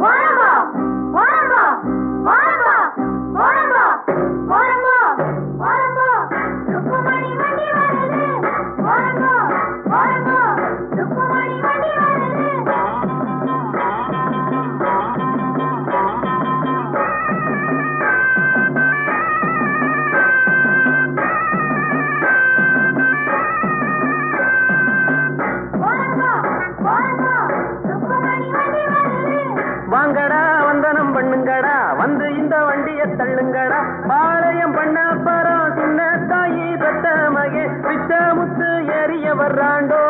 Why am வந்து இந்த வண்டிய தள்ளுங்கடா. பாளையம் பண்ண பரம் சின்ன தாயி பெத்த மகே வித்த முத்து ஏறிய வர்றாண்டோ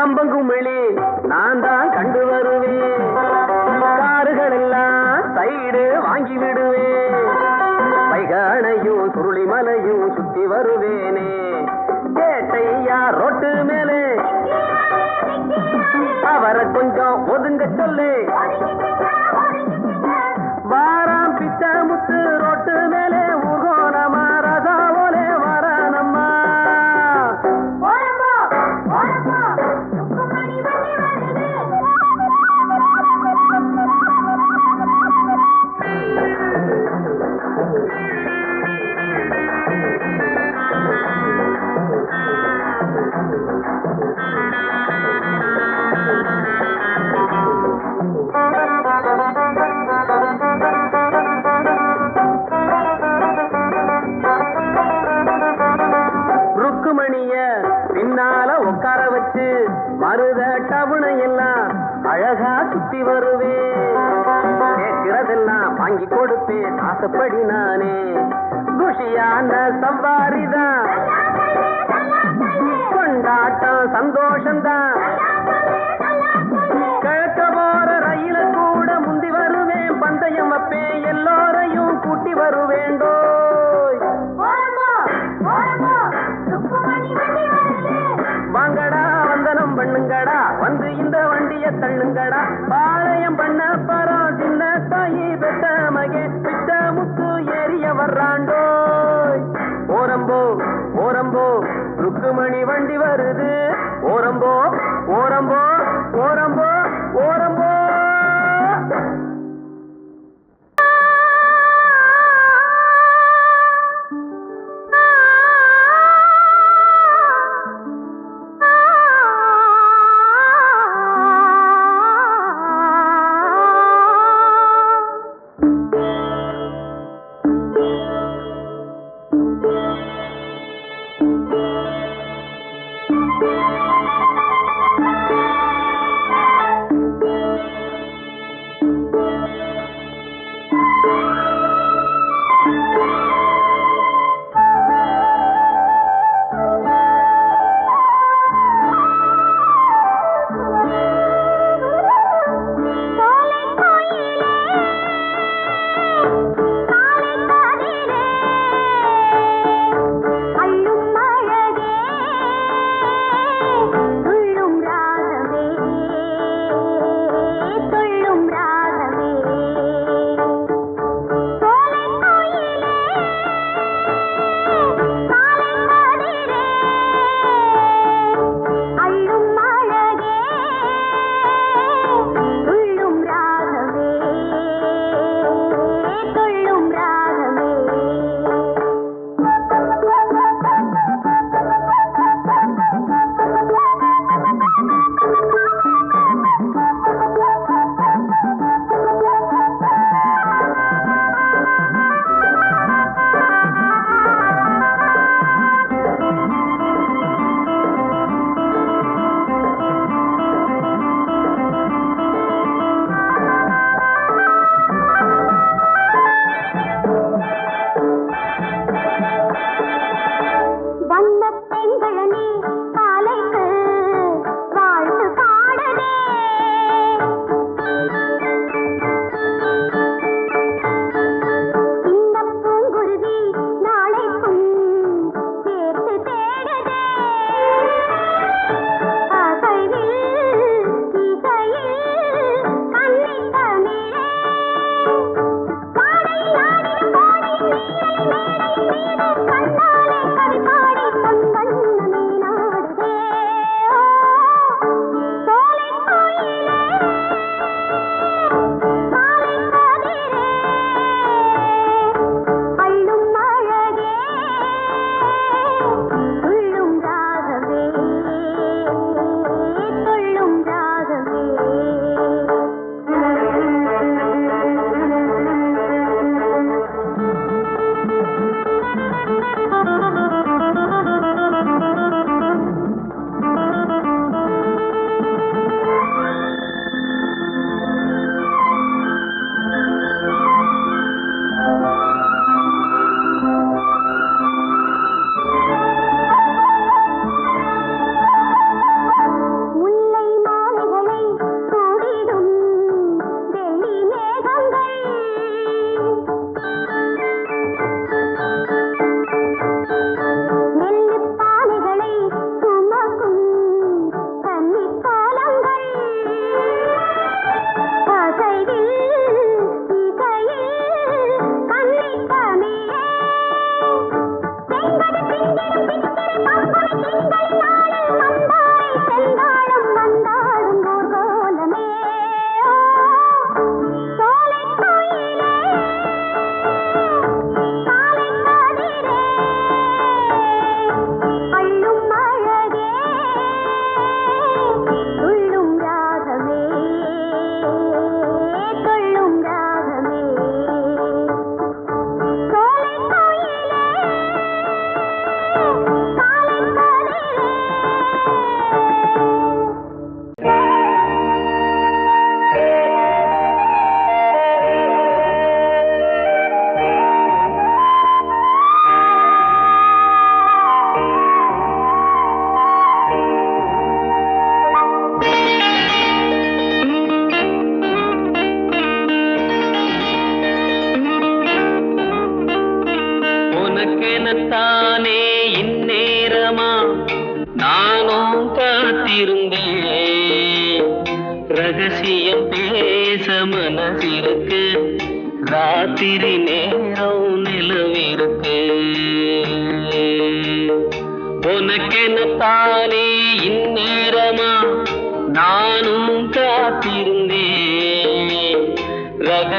கம்பங்குமிழி நான் தான் கண்டு மருத டவுனை எல்லாம் அழகா சுத்தி வருவேன் கேட்கிறதெல்லாம் வாங்கி கொடுப்பேன் ஆசைப்படி நானே. குஷியான சவாரிதான் கொண்டாட்டம் சந்தோஷம்தான். கிழக்க போற ரயில கூட முந்தி வருவேன். பந்தயம் அப்பேன் எல்லோரையும் கூட்டி வருவேண்டோ தள்ளுங்கடா. பாளையம் பண்ண பரா சின்ன தாயி பெத்த மகே பித்த முத்து ஏறிய வர்றாண்டோ ஓரம்போ ஓரம்போ ருக்குமணி வண்டி வருது.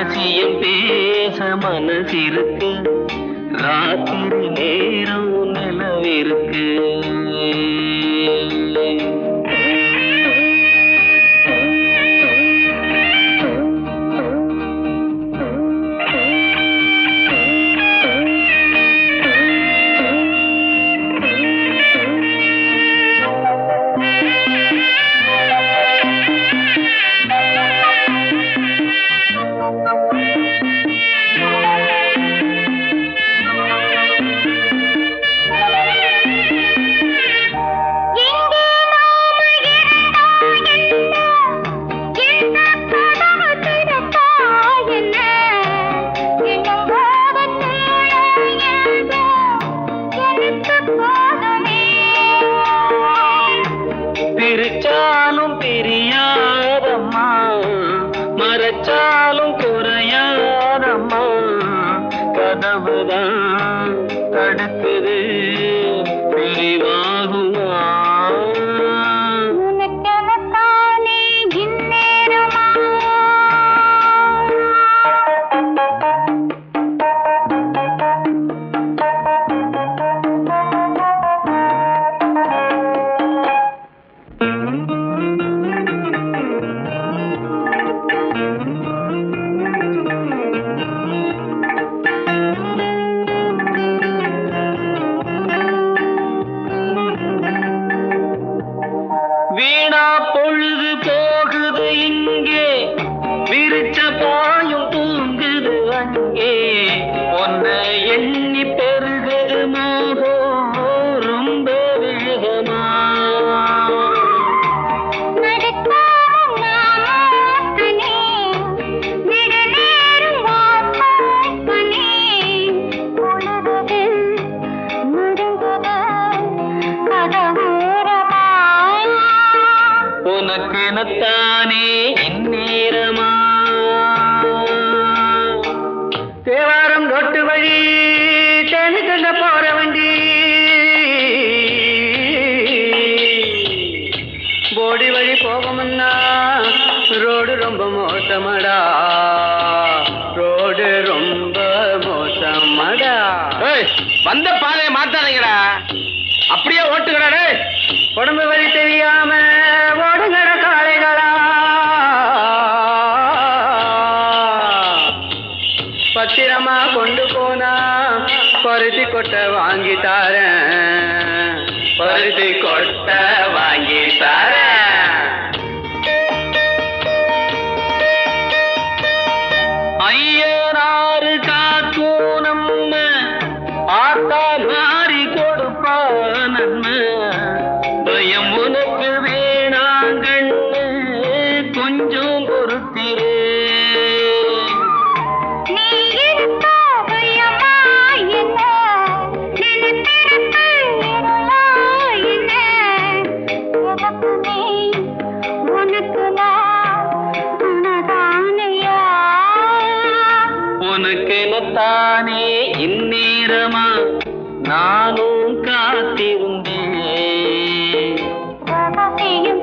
ரகசியம் பேச மனசிருக்கு ராத்திரி நேரம் Al வந்த பாதைய மாத்தாதீங்கடா. அப்படியே ஓட்டுக்கடா உடம்பு வழி தெரியாம ஓடுங்கட காளைகளா. பத்திரமா கொண்டு போனா பருத்தி கொட்ட வாங்கி தாரேன். பருத்தி கொட்ட வாங்கி தாரேன். நானும் காத்திருந்தேன்.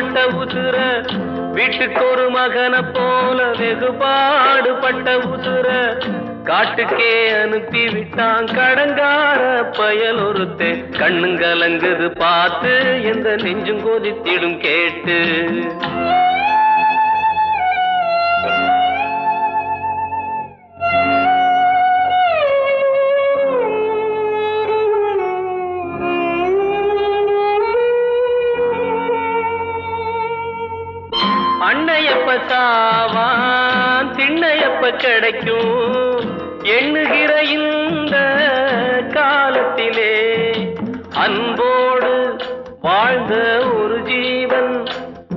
பட்ட உசுர வீட்டுக்கு ஒரு மகனை போல வெகுபாடு பட்ட உசுர காட்டுக்கே அனுப்பி விட்டான் கடங்கார பயல் ஒருத்து. கண்ணுங்கலங்குது பார்த்து எந்த நெஞ்சும் கொதித்திடும் கேட்டு. கிடைக்கும் எண்ணுகிற இந்த காலத்திலே அன்போடு வாழ்ந்த ஒரு ஜீவன்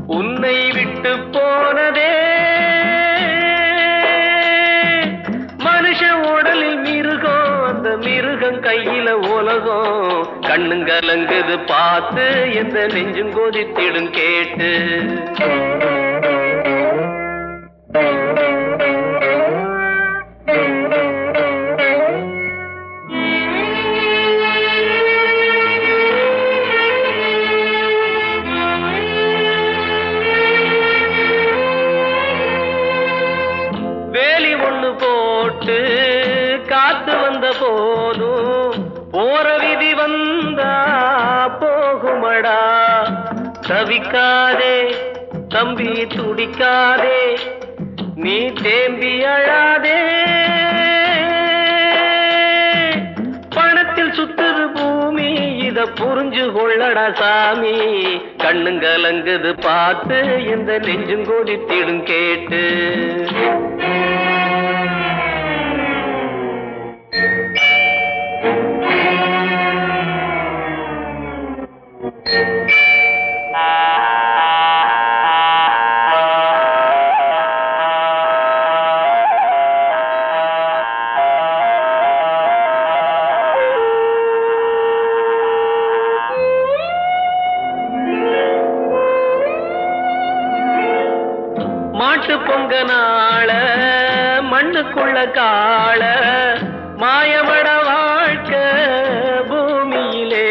உன்னை விட்டு போனதே. மனுஷ உடலில் மிருகம் அந்த மிருகம் கையில உலகம். கண்ணுங்கலங்குது பார்த்து எந்த நெஞ்சும் கொதித்திடும் கேட்டு. போதும் போற விதி வந்தா போகுமடா. தவிக்காதே தம்பி துடிக்காதே நீ தேம்பி அழாதே. பணத்தில் சுத்துது பூமி இத புரிஞ்சு கொள்ளடா சாமி. கண்ணுங்கலங்குது பார்த்து இந்த நெஞ்சும் கொதித்திடும் கேட்டு. வாழ மாயமட வாழ்க்க பூமியிலே.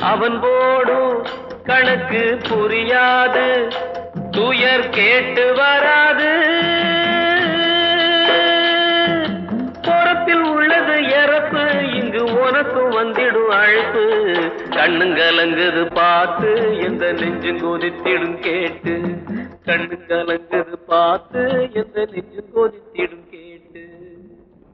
அவன் போடும் கணக்கு புரியாது துயர் கேட்டு வராது. புறத்தில் உள்ளது இறப்பு இங்கு உனக்கும் வந்திடும் அழைப்பு. கண்ணுங்கலங்குது பார்த்து எந்த நெஞ்சும் கொதித்திடும் கேட்டு. கண்ணுங்கலங்குது பார்த்து எந்த நெஞ்சும் கொதித்திடும்